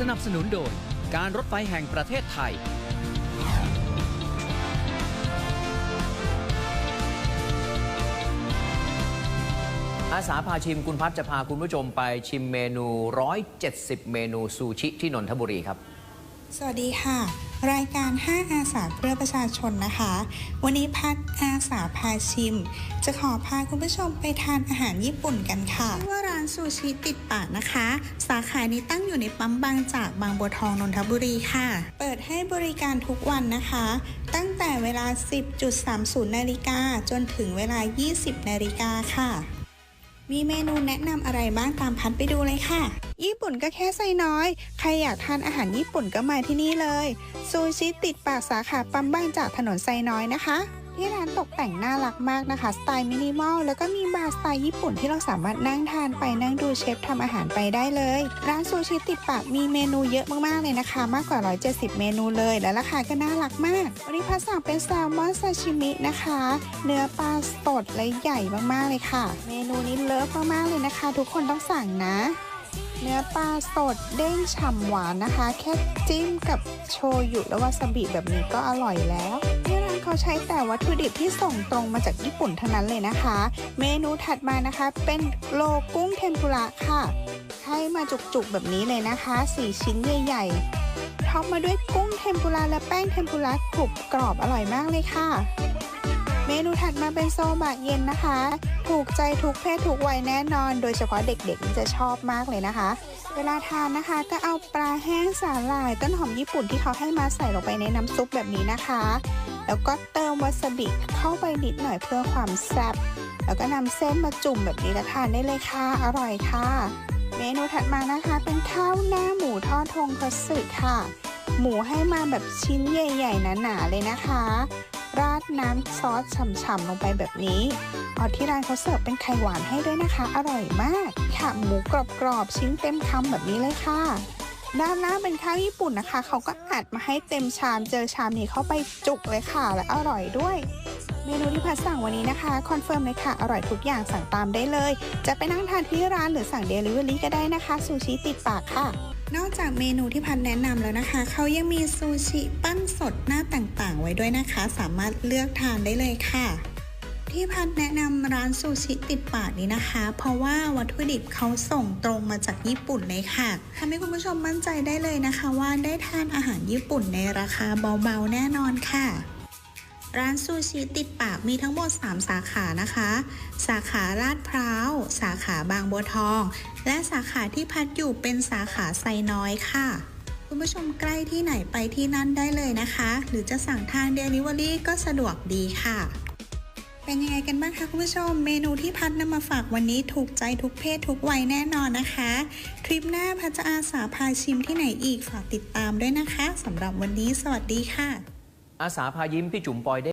สนับสนุนโดยการรถไฟแห่งประเทศไทย อาสาพาชิมคุณพัฒจะพาคุณผู้ชมไปชิมเมนู 170 เมนูซูชิที่นนทบุรีครับ สวัสดีค่ะ รายการ 5 อาสาเพื่อประชาชนนะคะ วันนี้พัดอาสาพาชิม จะขอพาคุณผู้ชมไปทานอาหารญี่ปุ่นกันค่ะว่าร้านซูชิติดปากนะคะ สาขานี้ตั้งอยู่ในปั๊มบางจากบางบัวทองนนทบุรีค่ะ เปิดให้บริการทุกวันนะคะ ตั้งแต่เวลา 10.30 นาฬิกาจนถึงเวลา 20 นาฬิกาค่ะ มีเมนูแนะนำอะไรบ้างตามพัดไปดูเลยค่ะ ญี่ปุ่นก็แค่ไซน้อย ใครอยากทานอาหารญี่ปุ่นก็มาที่นี่เลย ซูชิติดปากสาขาปั๊มบ้างจากถนนไซน้อยนะคะ ที่ร้านตกแต่งน่ารักมากนะคะ สไตล์มินิมอลแล้วก็มีบาร์สไตล์ญี่ปุ่นที่เราสามารถนั่งทานไปนั่งดูเชฟทำอาหารไปได้เลย ร้านซูชิติดปากมีเมนูเยอะมากๆเลยนะคะ มากกว่า 170 เมนูเลย และราคาก็น่ารักมาก วันนี้พัสสั่งเป็นแซลมอนซาชิมินะคะ เนื้อปลาสดและใหญ่มากๆเลยค่ะ เมนูนี้เลิฟมากๆเลยนะคะ ทุกคนต้องสั่งนะเนื้อปลาสดเด้งฉ่ำหวานนะคะ แค่จิ้มกับโชยุและวาซาบิแบบนี้ก็อร่อยแล้ว เขาใช้แต่วัตถุดิบที่ส่งตรงมาจากญี่ปุ่นเท่านั้นเลยนะคะ เมนูถัดมานะคะ เป็นโลกุ้งเทมปุระค่ะให้มาจุกๆแบบนี้เลยนะคะ 4 ชิ้นใหญ่ๆท็อปมาด้วยกุ้งเทมปุระและแป้งเทมปุระกรุบกรอบอร่อยมากเลยค่ะ เมนูถัดมาเป็นโซบะเย็นนะคะ ถูกใจทุกเพศทุกวัยแน่นอน โดยเฉพาะเด็กๆจะชอบมากเลยนะคะ เวลาทานนะคะ ก็เอาปลาแห้งสาหร่าย ต้นหอมญี่ปุ่นที่เขาให้มาใส่ลงไปในน้ำซุปแบบนี้นะคะ แล้วก็เติมวาซาบิเข้าไปนิดหน่อยเพื่อความแซ่บแล้วก็นำเส้นมาจุ่มแบบนี้แล้วทานได้เลยค่ะ อร่อยค่ะ เมนูถัดมานะคะเป็นข้าวหน้าหมูทอดทงคัตสึค่ะ หมูให้มาแบบชิ้นใหญ่ ๆหนาๆเลยนะคะ ราดน้ำซอสฉ่ำๆลงไปแบบนี้อ๋อที่ร้านเขาเสิร์ฟเป็นไข่หวานให้ด้วยนะคะ อร่อยมาก ค่ะหมูกรอบๆชิ้นเต็มคำแบบนี้เลยค่ะ ด้านหน้าเป็นข้าวญี่ปุ่นนะคะ เขาก็อัดมาให้เต็มชาม เจอชามนี้เข้าไปจุกเลยค่ะ และอร่อยด้วยเมนูที่พัดสั่งวันนี้นะคะคอนเฟิร์มเลยค่ะ อร่อยทุกอย่างสั่งตามได้เลย จะไปนั่งทานที่ร้านหรือสั่งเดลิเวอรี่ก็ได้นะคะซูชิติดปากค่ะ นอกจากเมนูที่พันแนะนำแล้วนะคะ เขายังมีซูชิปั้นสดหน้าต่างๆ ไว้ด้วยนะคะ สามารถเลือกทานได้เลยค่ะ ที่พัดแนะนำร้านซูชิติดปากนี้นะคะ เพราะว่าวัตถุดิบเขาส่งตรงมาจากญี่ปุ่นเลยค่ะทำให้คุณผู้ชมมั่นใจได้เลยนะคะ ว่าได้ทานอาหารญี่ปุ่นในราคาเบาๆแน่นอนค่ะ ร้านซูชิติดปากมีทั้งหมด 3 สาขานะคะ สาขาลาดพร้าว สาขาบางบัวทอง และสาขาที่พัดอยู่เป็นสาขาไซน้อยค่ะ คุณผู้ชมใกล้ที่ไหนไปที่นั่นได้เลยนะคะ หรือจะสั่งทาง Delivery ก็สะดวกดีค่ะ เป็นยังไงกันบ้างคะคุณผู้ชม เมนูที่พัดนำมาฝากวันนี้ถูกใจทุกเพศทุกวัยแน่นอนนะคะคลิปหน้าพัดจะอาสาพาชิมที่ไหนอีกฝากติดตามด้วยนะคะสำหรับวันนี้สวัสดีค่ะ อาสาพายิ้มพี่จุ๋มปอยได้